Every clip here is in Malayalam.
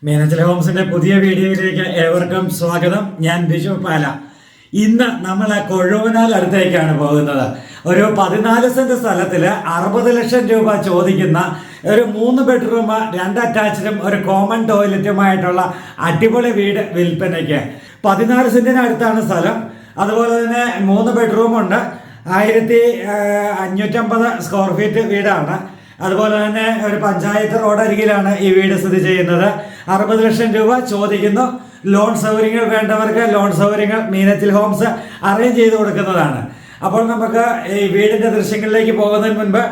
മീനച്ചൽ ഹോംസിന്റെ പുതിയ വീഡിയോയിലേക്ക് ഏവർക്കും സ്വാഗതം. ഞാൻ ബിജു പാല. ഇന്ന് നമ്മൾ കൊഴുവനാൽ അടുത്തേക്കാണ് പോകുന്നത്. ഒരു പതിനാല് സെന്റ് സ്ഥലത്തിൽ അറുപത് ലക്ഷം രൂപ ചോദിക്കുന്ന ഒരു മൂന്ന് ബെഡ്റൂം രണ്ട് അറ്റാച്ച്ഡും ഒരു കോമൺ ടോയ്ലറ്റുമായിട്ടുള്ള അടിപൊളി വീട് വിൽപ്പനയ്ക്ക്. പതിനാല് സെന്റിനടുത്താണ് സ്ഥലം. അതുപോലെ തന്നെ മൂന്ന് ബെഡ്റൂമുണ്ട്. ആയിരത്തി അഞ്ഞൂറ്റമ്പത് സ്ക്വയർ ഫീറ്റ് വീടാണ്. അതുപോലെ തന്നെ ഒരു പഞ്ചായത്ത് റോഡരികിലാണ് ഈ വീട് സ്ഥിതി ചെയ്യുന്നത്. അറുപത് ലക്ഷം രൂപ ചോദിക്കുന്നു. ലോൺ സൗകര്യങ്ങൾ വേണ്ടവർക്ക് ലോൺ സൗകര്യങ്ങൾ മീനത്തിൽ ഹോംസ് അറേഞ്ച് ചെയ്ത് കൊടുക്കുന്നതാണ്. അപ്പോൾ നമുക്ക് ഈ വീടിന്റെ ദൃശ്യങ്ങളിലേക്ക് പോകുന്നതിന് മുൻപ്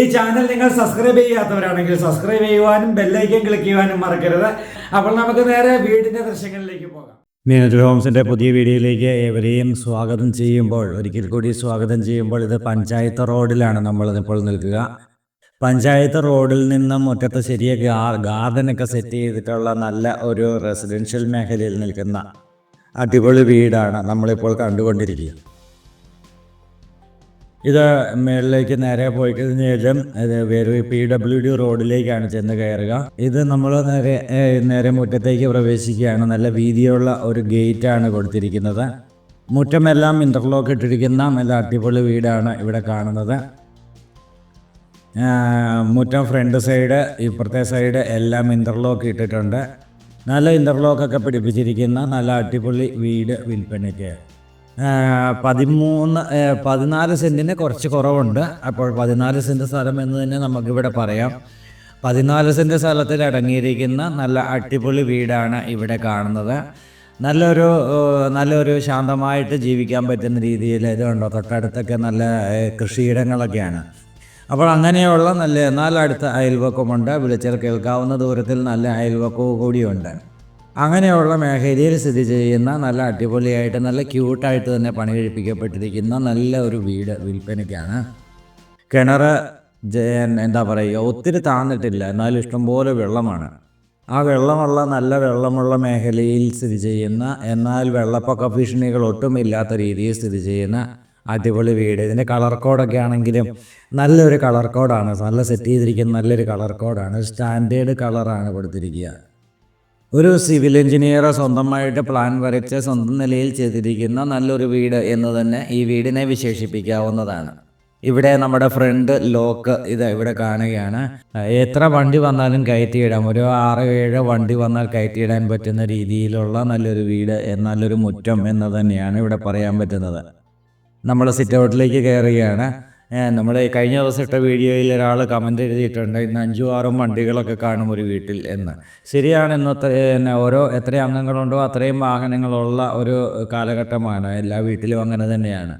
ഈ ചാനൽ നിങ്ങൾ സബ്സ്ക്രൈബ് ചെയ്യാത്തവരാണെങ്കിൽ സബ്സ്ക്രൈബ് ചെയ്യുവാനും ബെല്ലൈക്കൻ ക്ലിക്ക് ചെയ്യുവാനും മറക്കരുത്. അപ്പോൾ നമുക്ക് നേരെ വീടിന്റെ ദൃശ്യങ്ങളിലേക്ക് പോകാം. മീനത്തിൽ ഹോംസിന്റെ പുതിയ വീഡിയോയിലേക്ക് ഏവരെയും സ്വാഗതം ചെയ്യുമ്പോൾ ഒരിക്കൽ കൂടി സ്വാഗതം ചെയ്യുമ്പോൾ ഇത് പഞ്ചായത്ത് റോഡിലാണ് നമ്മൾ ഇപ്പോൾ നിൽക്കുക. പഞ്ചായത്ത് റോഡിൽ നിന്നും മുറ്റത്ത് ശരിയ ഗാർഡനൊക്കെ സെറ്റ് ചെയ്തിട്ടുള്ള നല്ല ഒരു റെസിഡൻഷ്യൽ മേഖലയിൽ നിൽക്കുന്ന അടിപൊളി വീടാണ് നമ്മളിപ്പോൾ കണ്ടുകൊണ്ടിരിക്കുക. ഇത് മേളിലേക്ക് നേരെ പോയി കഴിഞ്ഞാലും ഇത് വേറെ പി ഡബ്ല്യു ഡി റോഡിലേക്കാണ് ചെന്ന് കയറുക. ഇത് നമ്മൾ നേരെ നേരെ മുറ്റത്തേക്ക് പ്രവേശിക്കുകയാണ്. നല്ല വീതിയുള്ള ഒരു ഗേറ്റാണ് കൊടുത്തിരിക്കുന്നത്. മുറ്റമെല്ലാം ഇന്റർലോക്ക് ഇട്ടിരിക്കുന്ന നല്ല അടിപൊളി വീടാണ് ഇവിടെ കാണുന്നത്. മുറ്റം ഫ്രണ്ട് സൈഡ് ഇപ്പുറത്തെ സൈഡ് എല്ലാം ഇന്റർലോക്ക് ഇട്ടിട്ടുണ്ട്. നല്ല ഇന്റർലോക്കൊക്കെ പിടിപ്പിച്ചിരിക്കുന്ന നല്ല അടിപൊളി വീട് വിൽപ്പനയ്ക്ക്. പതിമൂന്ന് പതിനാല് സെന്റിന് കുറച്ച് കുറവുണ്ട്. അപ്പോൾ പതിനാല് സെന്റ് സ്ഥലം എന്ന് തന്നെ നമുക്കിവിടെ പറയാം. പതിനാല് സെന്റ് സ്ഥലത്തിൽ അടങ്ങിയിരിക്കുന്ന നല്ല അടിപൊളി വീടാണ് ഇവിടെ കാണുന്നത്. നല്ലൊരു നല്ലൊരു ശാന്തമായിട്ട് ജീവിക്കാൻ പറ്റുന്ന രീതിയിൽ ഇതുണ്ടോ? തൊട്ടടുത്തൊക്കെ നല്ല കൃഷിയിടങ്ങളൊക്കെയാണ്. അപ്പോൾ അങ്ങനെയുള്ള നല്ല എന്നാൽ അടുത്ത അയൽവക്കമുണ്ട്. വിളിച്ചാൽ കേൾക്കാവുന്ന ദൂരത്തിൽ നല്ല അയൽവക്കവും കൂടിയുണ്ട്. അങ്ങനെയുള്ള മേഖലയിൽ സ്ഥിതി ചെയ്യുന്ന നല്ല അടിപൊളിയായിട്ട് നല്ല ക്യൂട്ടായിട്ട് തന്നെ പണി കഴിപ്പിക്കപ്പെട്ടിരിക്കുന്ന നല്ല ഒരു വീട് വിൽപ്പനയ്ക്കാണ്. കിണർ എന്താ പറയുക ഒത്തിരി താന്നിട്ടില്ല. എന്നാലും ഇഷ്ടംപോലെ വെള്ളമാണ്. ആ വെള്ളമുള്ള നല്ല വെള്ളമുള്ള മേഖലയിൽ സ്ഥിതി ചെയ്യുന്ന എന്നാൽ വെള്ളപ്പൊക്ക ഭീഷണികൾ ഒട്ടും ഇല്ലാത്ത രീതിയിൽ സ്ഥിതി ചെയ്യുന്ന അടിപൊളി വീട്. ഇതിന്റെ കളർ കോഡൊക്കെ ആണെങ്കിലും നല്ലൊരു കളർ കോഡാണ്. നല്ല സെറ്റ് ചെയ്തിരിക്കുന്ന നല്ലൊരു കളർ കോഡാണ്. സ്റ്റാൻഡേർഡ് കളറാണ് കൊടുത്തിരിക്കുക. ഒരു സിവിൽ എഞ്ചിനീയർ സ്വന്തമായിട്ട് പ്ലാൻ വരച്ച് സ്വന്തം നിലയിൽ ചെയ്തിരിക്കുന്ന നല്ലൊരു വീട് എന്ന് തന്നെ ഈ വീടിനെ വിശേഷിപ്പിക്കാവുന്നതാണ്. ഇവിടെ നമ്മുടെ ഫ്രണ്ട് ലോക്ക് ഇത് ഇവിടെ കാണുകയാണ്. എത്ര വണ്ടി വന്നാലും കയറ്റിയിടാം. ഒരു ആറ് ഏഴ് വണ്ടി വന്നാൽ കയറ്റിയിടാൻ പറ്റുന്ന രീതിയിലുള്ള നല്ലൊരു വീട് നല്ലൊരു മുറ്റം എന്ന് തന്നെയാണ് ഇവിടെ പറയാൻ പറ്റുന്നത്. നമ്മൾ സിറ്റ് ഔട്ടിലേക്ക് കയറുകയാണ് നമ്മൾ കഴിഞ്ഞ ദിവസം ഇട്ട വീഡിയോയിൽ ഒരാൾ കമന്റ് എഴുതിയിട്ടുണ്ട് ഇന്ന് അഞ്ചും ആറും വണ്ടികളൊക്കെ കാണും ഒരു വീട്ടിൽ എന്ന്. ശരിയാണ് ഇന്ന് പിന്നെ ഓരോ എത്ര അംഗങ്ങളുണ്ടോ അത്രയും വാഹനങ്ങളുള്ള ഒരു കാലഘട്ടമാണ്. എല്ലാ വീട്ടിലും അങ്ങനെ തന്നെയാണ്.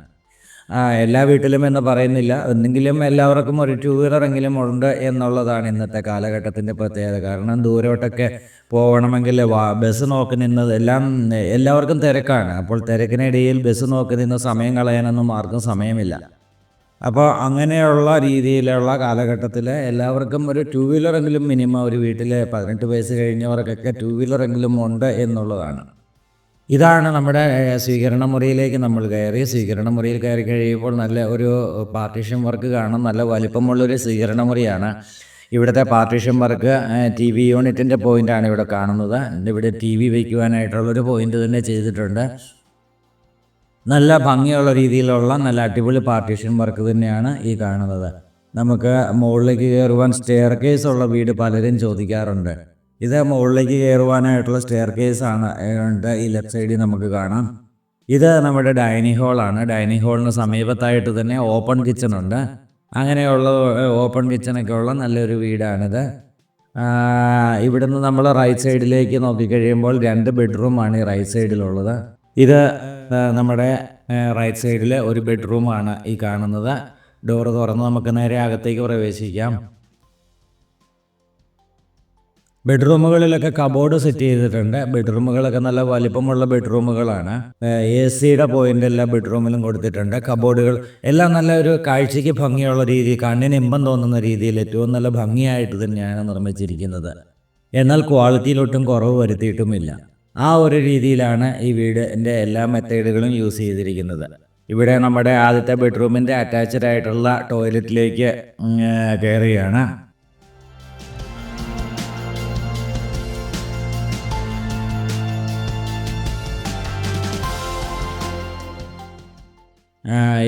ആ, എല്ലാ വീട്ടിലും എന്ന് പറയുന്നില്ല. എന്തെങ്കിലും എല്ലാവർക്കും ഒരു ടൂ വീലറെങ്കിലും ഉണ്ട് എന്നുള്ളതാണ് ഇന്നത്തെ കാലഘട്ടത്തിന്റെ പ്രത്യേകത. കാരണം ദൂരോട്ടൊക്കെ പോകണമെങ്കിൽ ബസ് നോക്കി നിന്നത് എല്ലാം എല്ലാവർക്കും തിരക്കാണ്. അപ്പോൾ തിരക്കിനിടയിൽ ബസ് നോക്കി നിന്ന് സമയം കളയാനൊന്നും ആർക്കും സമയമില്ല. അപ്പോൾ അങ്ങനെയുള്ള രീതിയിലുള്ള കാലഘട്ടത്തിൽ എല്ലാവർക്കും ഒരു ടൂ വീലറെങ്കിലും മിനിമം ഒരു വീട്ടിൽ പതിനെട്ട് വയസ്സ് കഴിഞ്ഞവർക്കൊക്കെ ടൂ വീലറെങ്കിലും ഉണ്ട് എന്നുള്ളതാണ്. ഇതാണ് നമ്മുടെ സ്വീകരണ മുറിയിലേക്ക് നമ്മൾ കയറി. സ്വീകരണ മുറിയിൽ കയറി കഴിയുമ്പോൾ നല്ല ഒരു പാർട്ടീഷൻ വർക്ക് കാണാം. നല്ല വലിപ്പമുള്ളൊരു സ്വീകരണ മുറിയാണ്. ഇവിടുത്തെ പാർട്ടീഷൻ വർക്ക് ടി വി യൂണിറ്റിന്റെ പോയിന്റാണ് ഇവിടെ കാണുന്നത്. ഇവിടെ ടി വി വയ്ക്കുവാനായിട്ടുള്ളൊരു പോയിന്റ് തന്നെ ചെയ്തിട്ടുണ്ട്. നല്ല ഭംഗിയുള്ള രീതിയിലുള്ള നല്ല അടിപൊളി പാർട്ടീഷൻ വർക്ക് തന്നെയാണ് ഈ കാണുന്നത്. നമുക്ക് മുകളിലേക്ക് കയറുവാൻ സ്റ്റെയർ കേസ് ഉള്ള വീട് പലരും ചോദിക്കാറുണ്ട്. ഇത് മുകളിലേക്ക് കയറുവാനായിട്ടുള്ള സ്റ്റെയർ കേസ് ആണ്. ഉണ്ട് ഈ ലെഫ്റ്റ് സൈഡിൽ നമുക്ക് കാണാം. ഇത് നമ്മുടെ ഡൈനിങ് ഹാളാണ് ഡൈനിങ് ഹാളിന് സമീപത്തായിട്ട് തന്നെ ഓപ്പൺ കിച്ചൺ ഉണ്ട്. അങ്ങനെയുള്ള ഓപ്പൺ കിച്ചണൊക്കെ ഉള്ള നല്ലൊരു വീടാണിത്. ഇവിടുന്ന് നമ്മൾ റൈറ്റ് സൈഡിലേക്ക് നോക്കിക്കഴിയുമ്പോൾ രണ്ട് ബെഡ്റൂമാണ് ഈ റൈറ്റ് സൈഡിലുള്ളത് ഇത് നമ്മുടെ റൈറ്റ് സൈഡിലെ ഒരു ബെഡ്റൂമാണ് ഈ കാണുന്നത്. ഡോറ് തുറന്ന് നമുക്ക് നേരെ അകത്തേക്ക് പ്രവേശിക്കാം. ബെഡ്റൂമുകളിലൊക്കെ കബോർഡ് സെറ്റ് ചെയ്തിട്ടുണ്ട്. ബെഡ്റൂമുകളൊക്കെ നല്ല വലിപ്പമുള്ള ബെഡ്റൂമുകളാണ്. എ സിയുടെ പോയിന്റ് എല്ലാ ബെഡ്റൂമിലും കൊടുത്തിട്ടുണ്ട്. കബോർഡുകൾ എല്ലാം നല്ല ഒരു കാഴ്ചയ്ക്ക് ഭംഗിയുള്ള രീതി കണ്ണിന് ഇമ്പം തോന്നുന്ന രീതിയിൽ ഏറ്റവും നല്ല ഭംഗിയായിട്ട് തന്നെയാണ് നിർമ്മിച്ചിരിക്കുന്നത്. എന്നാൽ ക്വാളിറ്റിയിലൊട്ടും കുറവ് വരുത്തിയിട്ടുമില്ല. ആ ഒരു രീതിയിലാണ് ഈ വീടിന്റെ എല്ലാ മെത്തേഡുകളും യൂസ് ചെയ്തിരിക്കുന്നത്. ഇവിടെ നമ്മുടെ ആദ്യത്തെ ബെഡ്റൂമിന്റെ അറ്റാച്ച്ഡ് ആയിട്ടുള്ള ടോയ്ലറ്റിലേക്ക് കയറുകയാണ്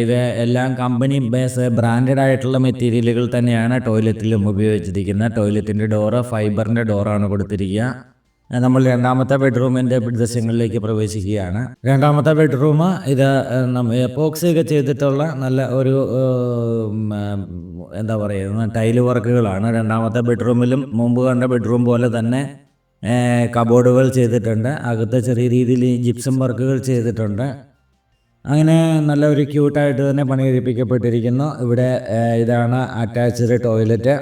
ഇത് എല്ലാം കമ്പനി ബേസ് ബ്രാൻഡഡ് ആയിട്ടുള്ള മെറ്റീരിയലുകൾ തന്നെയാണ് ടോയ്ലറ്റിലും ഉപയോഗിച്ചിരിക്കുന്നത്. ടോയ്ലറ്റിന്റെ ഡോറ് ഫൈബറിന്റെ ഡോറാണ് കൊടുത്തിരിക്കുക. നമ്മൾ രണ്ടാമത്തെ ബെഡ്റൂമിന്റെ ദൃശ്യങ്ങളിലേക്ക് പ്രവേശിക്കുകയാണ്. രണ്ടാമത്തെ ബെഡ്റൂം ഇത് എപ്പോക്സി ഒക്കെ ചെയ്തിട്ടുള്ള നല്ല ഒരു എന്താ പറയുക ടൈൽ വർക്കുകളാണ് രണ്ടാമത്തെ ബെഡ്റൂമിലും മുമ്പ് കണ്ട ബെഡ്റൂം പോലെ തന്നെ കബോർഡുകൾ ചെയ്തിട്ടുണ്ട്. അകത്ത് ചെറിയ രീതിയിൽ ജിപ്സം വർക്കുകൾ ചെയ്തിട്ടുണ്ട്. അങ്ങനെ നല്ല ഒരു ക്യൂട്ടായിട്ട് തന്നെ പണി കഴിപ്പിക്കപ്പെട്ടിരിക്കുന്നു ഇവിടെ ഇതാണ് അറ്റാച്ച്ഡ് ടോയ്ലറ്റ്.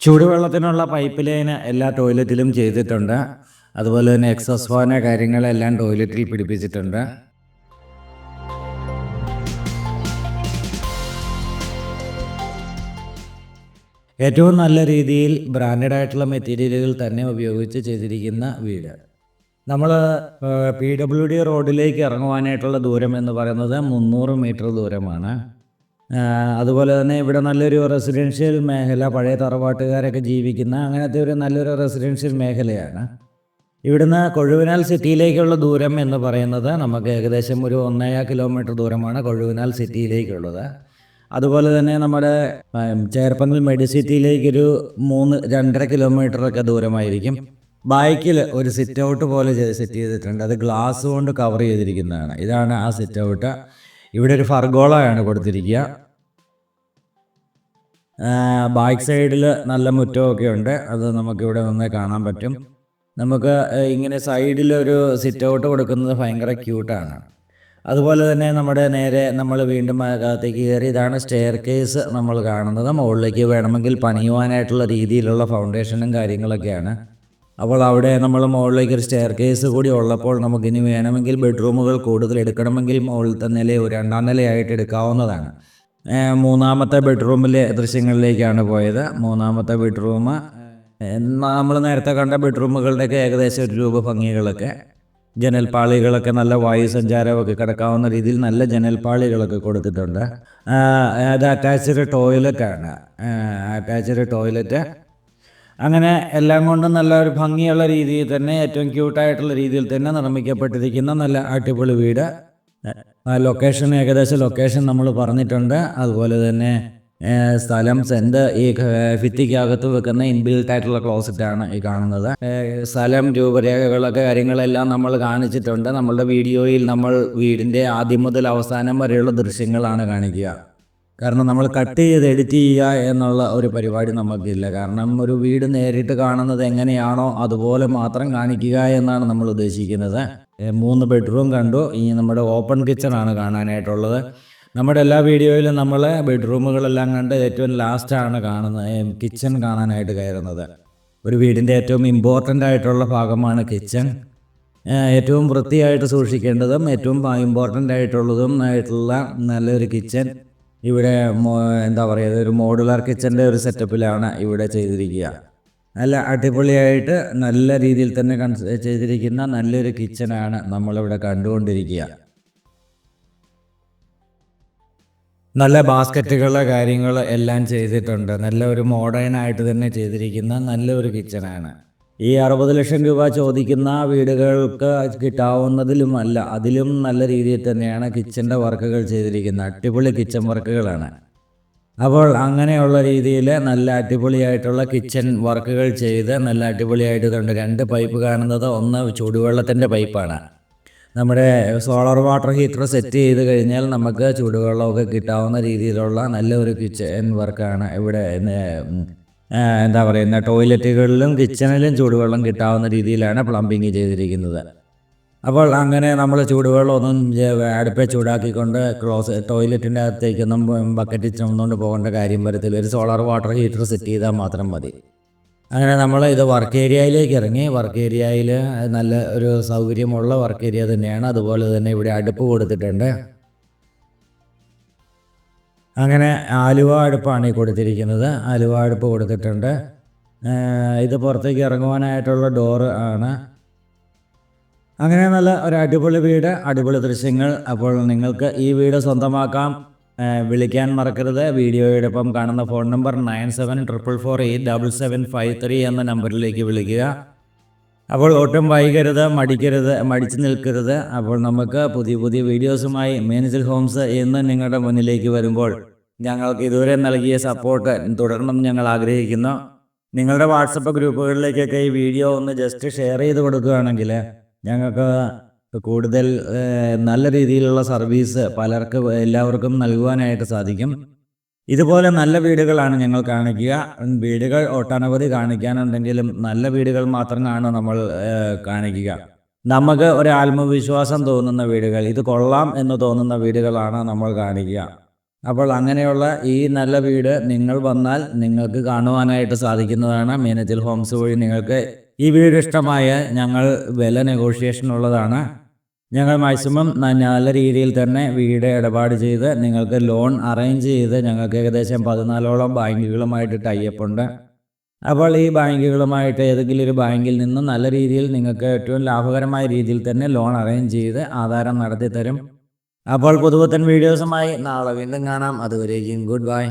ചൂടുവെള്ളത്തിനുള്ള പൈപ്പ് ലൈന് എല്ലാ ടോയ്ലറ്റിലും ചെയ്തിട്ടുണ്ട്. അതുപോലെ തന്നെ എക്സോസ് ഫാന് കാര്യങ്ങളെല്ലാം ടോയ്ലറ്റിൽ പിടിപ്പിച്ചിട്ടുണ്ട്. ഏറ്റവും നല്ല രീതിയിൽ ബ്രാൻഡഡ് ആയിട്ടുള്ള മെറ്റീരിയലുകൾ തന്നെ ഉപയോഗിച്ച് ചെയ്തിരിക്കുന്ന വീട്. നമ്മൾ പി ഡബ്ല്യു ഡി റോഡിലേക്ക് ഇറങ്ങുവാനായിട്ടുള്ള ദൂരം എന്ന് പറയുന്നത് മുന്നൂറ് മീറ്റർ ദൂരമാണ്. അതുപോലെ തന്നെ ഇവിടെ നല്ലൊരു റെസിഡൻഷ്യൽ മേഖല പഴയ തറവാട്ടുകാരൊക്കെ ജീവിക്കുന്ന അങ്ങനത്തെ ഒരു നല്ലൊരു റെസിഡൻഷ്യൽ മേഖലയാണ്. ഇവിടുന്ന് കൊഴുവിനാൽ സിറ്റിയിലേക്കുള്ള ദൂരം എന്ന് പറയുന്നത് നമുക്ക് ഏകദേശം ഒരു ഒന്നര കിലോമീറ്റർ ദൂരമാണ് കൊഴുവിനാൽ സിറ്റിയിലേക്കുള്ളത്. അതുപോലെ തന്നെ നമ്മുടെ ചേർപ്പങ്കൽ മെഡിസിറ്റിയിലേക്ക് മെഡിസിറ്റിയിലേക്കൊരു മൂന്ന് രണ്ടര കിലോമീറ്ററൊക്കെ ദൂരമായിരിക്കും. ബൈക്കിൽ ഒരു സിറ്റ് ഔട്ട് പോലെ സെറ്റ് ചെയ്തിട്ടുണ്ട്. അത് ഗ്ലാസ് കൊണ്ട് കവർ ചെയ്തിരിക്കുന്നതാണ്. ഇതാണ് ആ സിറ്റ് ഔട്ട് ഇവിടെ ഒരു ഫർഗോളയാണ് കൊടുത്തിരിക്കുക. ബാക്ക് സൈഡിൽ നല്ല മുറ്റമൊക്കെ ഉണ്ട്. അത് നമുക്കിവിടെ നിന്ന് കാണാൻ പറ്റും. നമുക്ക് ഇങ്ങനെ സൈഡിൽ ഒരു സിറ്റ് ഔട്ട് കൊടുക്കുന്നത് ഭയങ്കര ക്യൂട്ടാണ്. അതുപോലെ തന്നെ നമ്മുടെ നേരെ നമ്മൾ വീണ്ടും അകത്തേക്ക് കയറി ഇതാണ് സ്റ്റെയർ കേസ് നമ്മൾ കാണുന്നത്. മുകളിലേക്ക് വേണമെങ്കിൽ പണിയുവാനായിട്ടുള്ള രീതിയിലുള്ള ഫൗണ്ടേഷനും കാര്യങ്ങളൊക്കെയാണ്. അപ്പോൾ അവിടെ നമ്മൾ മുകളിലേക്ക് ഒരു സ്റ്റെയർ കേസ് കൂടി ഉള്ളപ്പോൾ നമുക്കിനി വേണമെങ്കിൽ ബെഡ്റൂമുകൾ കൂടുതൽ എടുക്കണമെങ്കിൽ മുകളിലത്തെ നില രണ്ടാം നിലയായിട്ട് എടുക്കാവുന്നതാണ്. മൂന്നാമത്തെ ബെഡ്റൂമിലെ ദൃശ്യങ്ങളിലേക്കാണ് പോയത്. മൂന്നാമത്തെ ബെഡ്റൂം നമ്മൾ നേരത്തെ കണ്ട ബെഡ്റൂമുകളുടെയൊക്കെ ഏകദേശം ഒരു രൂപ ഭംഗികളൊക്കെ. ജനൽപ്പാളികളൊക്കെ നല്ല വായു സഞ്ചാരമൊക്കെ കിടക്കാവുന്ന രീതിയിൽ നല്ല ജനൽപ്പാളികളൊക്കെ കൊടുത്തിട്ടുണ്ട്. അത് അറ്റാച്ച്ഡ് ടോയ്ലറ്റാണ്. Attached toilet. അങ്ങനെ എല്ലാം കൊണ്ടും നല്ല ഒരു ഭംഗിയുള്ള രീതിയിൽ തന്നെ ഏറ്റവും ക്യൂട്ടായിട്ടുള്ള രീതിയിൽ തന്നെ നിർമ്മിക്കപ്പെട്ടിരിക്കുന്ന നല്ല അടിപൊളി വീട്. ലൊക്കേഷൻ ഏകദേശം ലൊക്കേഷൻ നമ്മൾ പറഞ്ഞിട്ടുണ്ട്. അതുപോലെ തന്നെ സ്ഥലം സെന്റ് ഈ ഭിത്തിക്കകത്ത് വെക്കുന്ന ഇൻബിൽറ്റ് ആയിട്ടുള്ള ക്ലോസറ്റാണ് ഈ കാണുന്നത്. സ്ഥലം രൂപരേഖകളൊക്കെ കാര്യങ്ങളെല്ലാം നമ്മൾ കാണിച്ചിട്ടുണ്ട്. നമ്മളുടെ വീഡിയോയിൽ നമ്മൾ വീടിന്റെ ആദ്യം മുതൽ അവസാനം വരെയുള്ള ദൃശ്യങ്ങളാണ് കാണിക്കുക. കാരണം നമ്മൾ കട്ട് ചെയ്ത് എഡിറ്റ് ചെയ്യുക എന്നുള്ള ഒരു പരിപാടി നമുക്കില്ല. കാരണം ഒരു വീട് നേരിട്ട് കാണുന്നത് എങ്ങനെയാണോ അതുപോലെ മാത്രം കാണിക്കുക എന്നാണ് നമ്മൾ ഉദ്ദേശിക്കുന്നത്. മൂന്ന് ബെഡ്റൂം കണ്ടു. ഈ നമ്മുടെ ഓപ്പൺ കിച്ചൺ ആണ് കാണാനായിട്ടുള്ളത്. നമ്മുടെ എല്ലാ വീഡിയോയിലും നമ്മൾ ബെഡ്റൂമുകളെല്ലാം കണ്ട് ഏറ്റവും ലാസ്റ്റാണ് കാണുന്നത് കിച്ചൺ കാണാനായിട്ട് കയറുന്നത്. ഒരു വീടിന്റെ ഏറ്റവും ഇമ്പോർട്ടന്റ് ആയിട്ടുള്ള ഭാഗമാണ് കിച്ചൺ ഏറ്റവും വൃത്തിയായിട്ട് സൂക്ഷിക്കേണ്ടതും ഏറ്റവും ഇമ്പോർട്ടന്റ് ആയിട്ടുള്ളതും ആയിട്ടുള്ള നല്ലൊരു കിച്ചൺ ഇവിടെ എന്താ പറയുക ഒരു മോഡുലാർ കിച്ചന്റെ ഒരു സെറ്റപ്പിലാണ് ഇവിടെ ചെയ്തിരിക്കുക. നല്ല അടിപൊളിയായിട്ട് നല്ല രീതിയിൽ തന്നെ കൺസ് ചെയ്തിരിക്കുന്ന നല്ലൊരു കിച്ചനാണ് നമ്മളിവിടെ കണ്ടുകൊണ്ടിരിക്കുക. നല്ല ബാസ്ക്കറ്റുകൾ കാര്യങ്ങൾ എല്ലാം ചെയ്തിട്ടുണ്ട്. നല്ല ഒരു മോഡേൺ ആയിട്ട് തന്നെ ചെയ്തിരിക്കുന്ന നല്ലൊരു കിച്ചണാണ് ഈ അറുപത് ലക്ഷം രൂപ ചോദിക്കുന്ന വീടുകൾക്ക് കിട്ടാവുന്നതിലുമല്ല അതിലും നല്ല രീതിയിൽ തന്നെയാണ് കിച്ചന്റെ വർക്കുകൾ ചെയ്തിരിക്കുന്നത്. അടിപൊളി കിച്ചൺ വർക്കുകളാണ് അപ്പോൾ അങ്ങനെയുള്ള രീതിയിൽ നല്ല അടിപൊളിയായിട്ടുള്ള കിച്ചൺ വർക്കുകൾ ചെയ്ത് നല്ല അടിപൊളിയായിട്ട് കണ്ട് രണ്ട് പൈപ്പ് കാണുന്നത് ഒന്ന് ചൂടുവെള്ളത്തിന്റെ പൈപ്പാണ് നമ്മുടെ സോളാർ വാട്ടർ ഹീറ്റർ സെറ്റ് ചെയ്ത് കഴിഞ്ഞാൽ നമുക്ക് ചൂടുവെള്ളമൊക്കെ കിട്ടാവുന്ന രീതിയിലുള്ള നല്ലൊരു കിച്ചൺ വർക്കാണ് ഇവിടെ എന്താ പറയുന്ന ടോയ്ലറ്റുകളിലും കിച്ചണിലും ചൂടുവെള്ളം കിട്ടാവുന്ന രീതിയിലാണ് പ്ലംബിങ് ചെയ്തിരിക്കുന്നത്. അപ്പോൾ അങ്ങനെ നമ്മൾ ചൂടുവെള്ളം ഒന്നും അടുപ്പേ ചൂടാക്കിക്കൊണ്ട് ക്ലോസ് ടോയ്ലറ്റിന്റെ അകത്തേക്കൊന്നും ബക്കറ്റ് ചുമന്നുകൊണ്ട് പോകേണ്ട കാര്യം വരത്തില്ല. ഒരു സോളാർ വാട്ടർ ഹീറ്റർ സെറ്റ് ചെയ്താൽ മാത്രം മതി. അങ്ങനെ നമ്മൾ ഇത് വർക്ക് ഏരിയയിലേക്ക് ഇറങ്ങി. വർക്ക് ഏരിയയിൽ നല്ല ഒരു സൗകര്യമുള്ള വർക്ക് ഏരിയ തന്നെയാണ്. അതുപോലെ തന്നെ ഇവിടെ അടുപ്പ് കൊടുത്തിട്ടുണ്ട്. അങ്ങനെ ആലുവ അടുപ്പാണ് ഈ കൊടുത്തിരിക്കുന്നത്. ആലുവ അടുപ്പ് കൊടുത്തിട്ടുണ്ട്. ഇത് പുറത്തേക്ക് ഇറങ്ങുവാനായിട്ടുള്ള ഡോറ് ആണ്. അങ്ങനെ നല്ല ഒരു അടിപൊളി വീട് അടിപൊളി ദൃശ്യങ്ങൾ. അപ്പോൾ നിങ്ങൾക്ക് ഈ വീട് സ്വന്തമാക്കാം. വിളിക്കാൻ മറക്കരുത്. വീഡിയോയോടൊപ്പം കാണുന്ന phone number nine seven triple four eight double seven five three എന്ന നമ്പറിലേക്ക് വിളിക്കുക. അപ്പോൾ ഒട്ടും വൈകരുത് മടിക്കരുത് മടിച്ചു നിൽക്കരുത്. അപ്പോൾ നമുക്ക് പുതിയ പുതിയ വീഡിയോസുമായി മേനേജർ ഹോംസ് എന്ന് നിങ്ങളുടെ മുന്നിലേക്ക് വരുമ്പോൾ ഞങ്ങൾക്ക് ഇതുവരെ നൽകിയ സപ്പോർട്ട് തുടർന്നും ഞങ്ങൾ ആഗ്രഹിക്കുന്നു. നിങ്ങളുടെ വാട്സപ്പ് ഗ്രൂപ്പുകളിലേക്കൊക്കെ ഈ വീഡിയോ ഒന്ന് ജസ്റ്റ് ഷെയർ ചെയ്ത് കൊടുക്കുകയാണെങ്കിൽ ഞങ്ങൾക്ക് കൂടുതൽ നല്ല രീതിയിലുള്ള സർവീസ് പലർക്ക് എല്ലാവർക്കും നൽകുവാനായിട്ട് സാധിക്കും. ഇതുപോലെ നല്ല വീടുകളാണ് ഞങ്ങൾ കാണിക്കുക. വീടുകൾ ഒട്ടനവധി കാണിക്കാനുണ്ടെങ്കിലും നല്ല വീടുകൾ മാത്രമാണ് നമ്മൾ കാണിക്കുക. നമുക്ക് ഒരു ആത്മവിശ്വാസം തോന്നുന്ന വീടുകൾ ഇത് കൊള്ളാം എന്ന് തോന്നുന്ന വീടുകളാണ് നമ്മൾ കാണിക്കുക. അപ്പോൾ അങ്ങനെയുള്ള ഈ നല്ല വീട് നിങ്ങൾ വന്നാൽ നിങ്ങൾക്ക് കാണുവാനായിട്ട് സാധിക്കുന്നതാണ് മീനച്ചിൽ ഹോംസ് വഴി നിങ്ങൾക്ക് ഈ വീട് ഇഷ്ടമായ ഞങ്ങൾ വില നെഗോഷിയേഷൻ ഉള്ളതാണ്. ഞങ്ങൾ മാക്സിമം നല്ല രീതിയിൽ തന്നെ വീട് ഇടപാട് ചെയ്ത് നിങ്ങൾക്ക് ലോൺ അറേഞ്ച് ചെയ്ത് ഞങ്ങൾക്ക് ഏകദേശം പതിനാലോളം ബാങ്കുകളുമായിട്ട് ടൈപ്പ് ഉണ്ട്. അപ്പോൾ ഈ ബാങ്കുകളുമായിട്ട് ഏതെങ്കിലും ഒരു ബാങ്കിൽ നിന്ന് നല്ല രീതിയിൽ നിങ്ങൾക്ക് ഏറ്റവും ലാഭകരമായ രീതിയിൽ തന്നെ ലോൺ അറേഞ്ച് ചെയ്ത് ആധാരം നടത്തി തരും അപ്പോൾ പുതുപുത്തൻ വീഡിയോസുമായി നാളെ വീണ്ടും കാണാം. അതുവരേക്കും ഗുഡ് ബൈ.